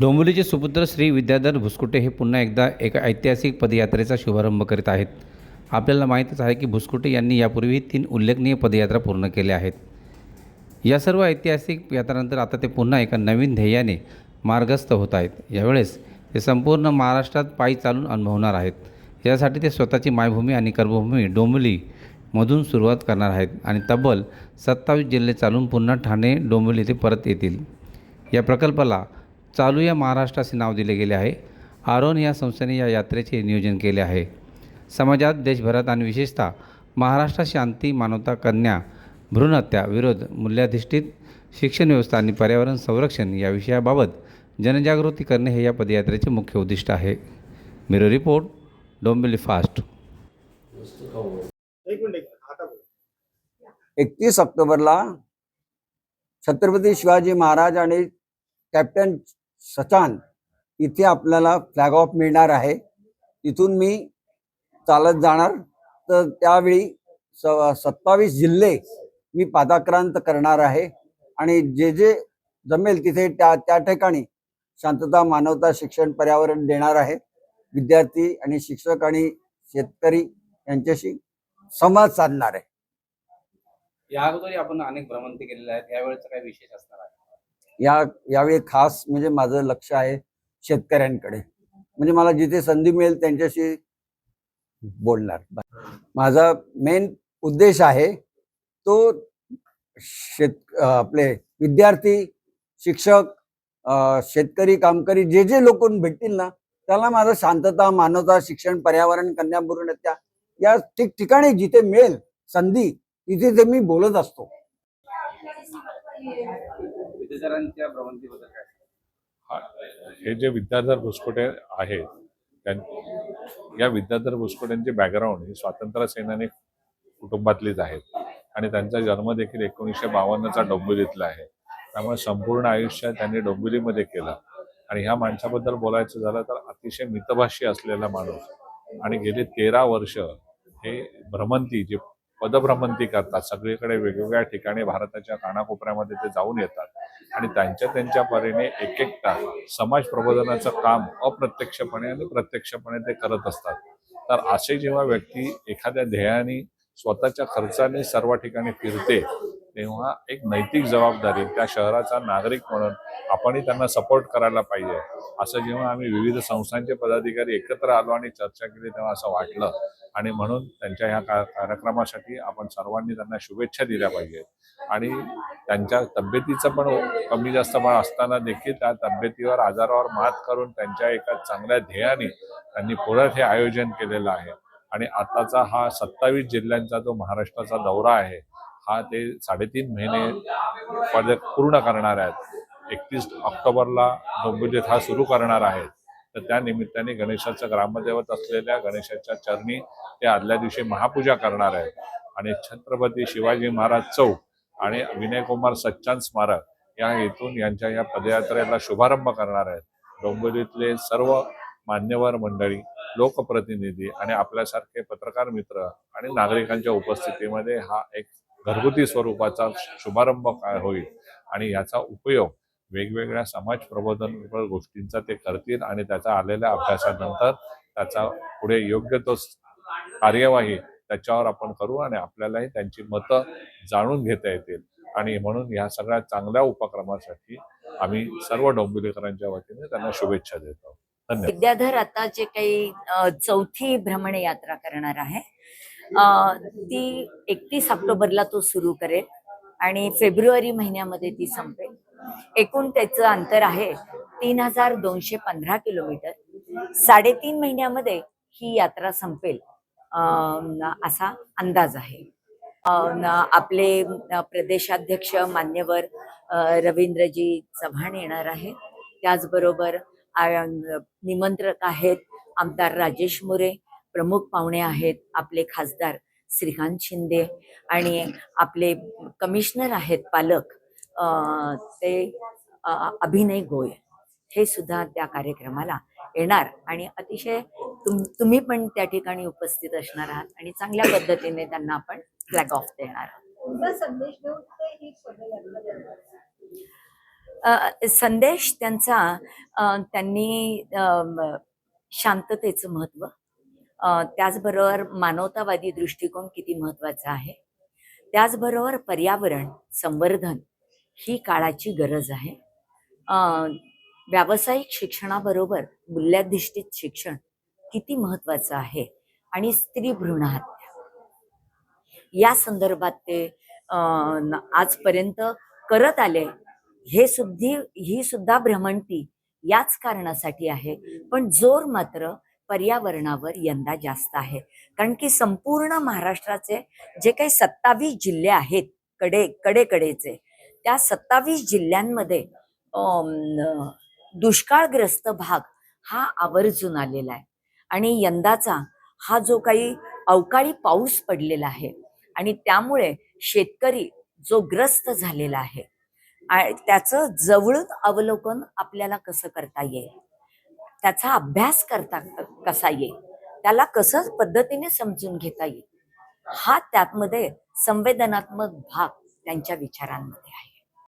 डोंबिवलीचे सुपुत्र श्री विद्याधर भुसकुटे हे पुन्हा एकदा एका ऐतिहासिक पदयात्रेचा शुभारंभ करीत आहेत. आपल्याला माहीतच आहे की भुसकुटे यांनी यापूर्वी तीन उल्लेखनीय पदयात्रा पूर्ण केल्या आहेत. या सर्व ऐतिहासिक यात्रानंतर आता ते पुन्हा एका नवीन ध्येयाने मार्गस्थ होत आहेत. यावेळेस ते संपूर्ण महाराष्ट्रात पायी चालून अनुभवणार आहेत. यासाठी ते स्वतःची मायभूमी आणि कर्मभूमी डोंबिवली मधून सुरुवात करणार आहेत आणि तब्बल सत्तावीस जिल्हे चालून पुन्हा ठाणे डोंबिवली येथे परत येतील. या प्रकल्पाला चालू या महाराष्ट्र असे नाव दिले गेले आहे. आरोन या संस्थेने या यात्रेचे नियोजन केले आहे. समाजात देशभरात आणि विशेषतः महाराष्ट्रात शांती मानवता कन्या भ्रूणहत्या विरोध मूल्याधिष्ठित शिक्षण व्यवस्था आणि पर्यावरण संरक्षण या विषयाबाबत जनजागृती करणे हे या पदयात्रेचे मुख्य उद्दिष्ट आहे. Bureau report Dombivli fast. एकतीस ऑक्टोबरला छत्रपती शिवाजी महाराज आणि कॅप्टन सचान इथे आपल्याला फ्लॅग ऑफ मिळणार आहे. तिथून मी चालत जाणार. तर त्यावेळी स सत्तावीस जिल्हे मी पादाक्रांत करणार आहे. आणि जे जे जमेल तिथे त्या त्या ठिकाणी शांतता मानवता शिक्षण पर्यावरण देणार आहे. विद्यार्थी आणि शिक्षक आणि शेतकरी यांच्याशी संवाद साधणार आहे. या अगोदर आपण अनेक भ्रमंती केलेल्या आहेत. यावेळेचा काही विशेष असणार आहे. या यावेळी खास म्हणजे माझं लक्ष आहे शेतकऱ्यांकडे. म्हणजे मला जिथे संधी मिळेल त्यांच्याशी बोलणार. माझा मेन उद्देश आहे तो शेत आपले विद्यार्थी शिक्षक शेतकरी कामकरी जे जे लोक भेटतील ना त्याला माझा शांतता मानवता शिक्षण पर्यावरण कन्याभूरण या ठिकठिकाणी जिथे मिळेल संधी तिथे ते मी बोलत असतो. भ्रमंतीबद्दल काय? हे जे विद्याधर भुसकोटे आहेत त्यां- या विद्याधर भुसकोट्यांचे बॅकग्राऊंड ही स्वातंत्र्य सेनानी कुटुंबातलीच आहेत. आणि त्यांचा जन्म देखील एकोणीसशे बावन्नचा डोंबिवलीतला आहे. त्यामुळे संपूर्ण आयुष्य त्यांनी डोंबिवलीमध्ये केलं. आणि ह्या माणसाबद्दल बोलायचं झालं तर अतिशय मितभाषी असलेला माणूस आणि गेले तेरा वर्ष हे भ्रमंती जे पदभ्रमंती करतात. सगळीकडे वेगवेगळ्या ठिकाणी भारताच्या कानाकोपऱ्यामध्ये ते जाऊन येतात. आणि त्यांच्या त्यांच्या परीने एक एकटा समाज प्रबोधनाचं काम अप्रत्यक्षपणे आणि प्रत्यक्षपणे ते करत असतात. तर असे जेव्हा व्यक्ती एखाद्या ध्येयाने स्वतःच्या खर्चाने सर्व ठिकाणी फिरते तेव्हा एक नैतिक जबाबदारी त्या शहराचा नागरिक म्हणून आपणही त्यांना सपोर्ट करायला पाहिजे. असं जेव्हा आम्ही विविध संस्थांचे पदाधिकारी एकत्र आलो आणि चर्चा केली तेव्हा असं वाटलं आणि म्हणून त्यांच्या ह्या कार्यक्रमासाठी आपण सर्वांनी त्यांना शुभेच्छा दिल्या पाहिजे आणि त्यांच्या तब्येतीचं पण कमी जास्त पण असताना देखील त्या तब्येतीवर आजारावर मात करून त्यांच्या एका चांगल्या ध्येयाने त्यांनी परत हे आयोजन केलेलं आहे. आणि आताचा हा सत्तावीस जिल्ह्यांचा जो महाराष्ट्राचा दौरा आहे हा ते साडेतीन महिने पद पूर्ण करणार आहेत. एकतीस ऑक्टोबरला डोंबिवलीत हा सुरू करणार आहेत. तर त्या निमित्ताने गणेशाचं ग्रामदैवत असलेल्या गणेशाच्या चरणी ते आदल्या दिवशी महापूजा करणार आहेत. आणि छत्रपती शिवाजी महाराज चौक आणि विनयकुमार सच्चान स्मारक या हेतून यांच्या या पदयात्रेला शुभारंभ करणार आहेत. डोंबिवलीतले सर्व मान्यवर मंडळी लोकप्रतिनिधी आणि आपल्यासारखे पत्रकार मित्र आणि नागरिकांच्या उपस्थितीमध्ये हा एक घरगुती स्वरूपाचा शुभारंभ काय होईल आणि याचा उपयोग वेगवेगळ्या समाज प्रबोधन गोष्टींचा ते करतील आणि त्याचा आलेल्या अभ्यासानंतर त्याचा पुढे योग्य तो कार्यवाही त्याच्यावर आपण करू आणि आपल्यालाही त्यांची मतं जाणून घेता येतील. आणि म्हणून या सगळ्या चांगल्या उपक्रमासाठी आम्ही सर्व डोंबिवलीकरांच्या वतीने त्यांना शुभेच्छा देतो. धन्यवाद. विद्याधर आता जे काही चौथी भ्रमण यात्रा करणार आहे ती एकतीस ऑक्टोबरला तो सुरू करेल आणि फेब्रुवारी महिन्यामध्ये ती संपेल. एकूण त्याचं अंतर आहे तीन हजार दोनशे पंधरा किलोमीटर. साडेतीन महिन्यामध्ये ही यात्रा संपेल. असा अंदाज आहे. आपले प्रदेशाध्यक्ष मान्यवर रवींद्रजी चव्हाण येणार आहे त्याचबरोबर निमंत्रक आहेत आमदार राजेश मोरे प्रमुख पाहुणे आहेत आपले खासदार श्रीकांत शिंदे आणि आपले कमिशनर आहेत पालक ते अभिनय गोयल हे सुद्धा त्या कार्यक्रमाला येणार. आणि अतिशय तुम तुम्ही पण त्या ठिकाणी उपस्थित असणार आहात आणि चांगल्या पद्धतीने त्यांना आपण फ्लॅग ऑफ देणार आहात. संदेश ही त्यांचा त्यांनी शांततेचं महत्त्व अ, त्याचबरोबर मानवतावादी दृष्टिकोन किती महत्त्वाचा आहे त्याचबरोबर पर्यावरण संवर्धन ही काळाची गरज आहे. व्यावसायिक शिक्षणाबरोबर मूल्याधिष्ठित शिक्षण किती महत्वाचं आहे आणि स्त्री भ्रूण हत्या. या संदर्भात ते आजपर्यंत करत आले. हे सुद्धी ही सुद्धा भ्रमंती याच कारणासाठी आहे. पण जोर मात्र पर्यावरणावर यंदा जास्त आहे. कारण की संपूर्ण महाराष्ट्राचे जे काही सत्तावीस जिल्हे आहेत कडे कडेकडेचे त्या सत्तावीस जिल्ह्यांमध्ये दुष्काळग्रस्त भाग हा आवर्जून आलेला आहे. आणि यंदाचा हा जो काही अवकाळी पाऊस पडलेला आहे आणि त्यामुळे शेतकरी जो ग्रस्त झालेला आहे त्याचं जवळून अवलोकन आपल्याला कसं करता येईल? त्याचा अभ्यास करता कसा येईल? त्याला कसं पद्धतीने समजून घेता येईल? हा त्यामध्ये संवेदनात्मक भाग त्यांच्या विचारांमध्ये आहे.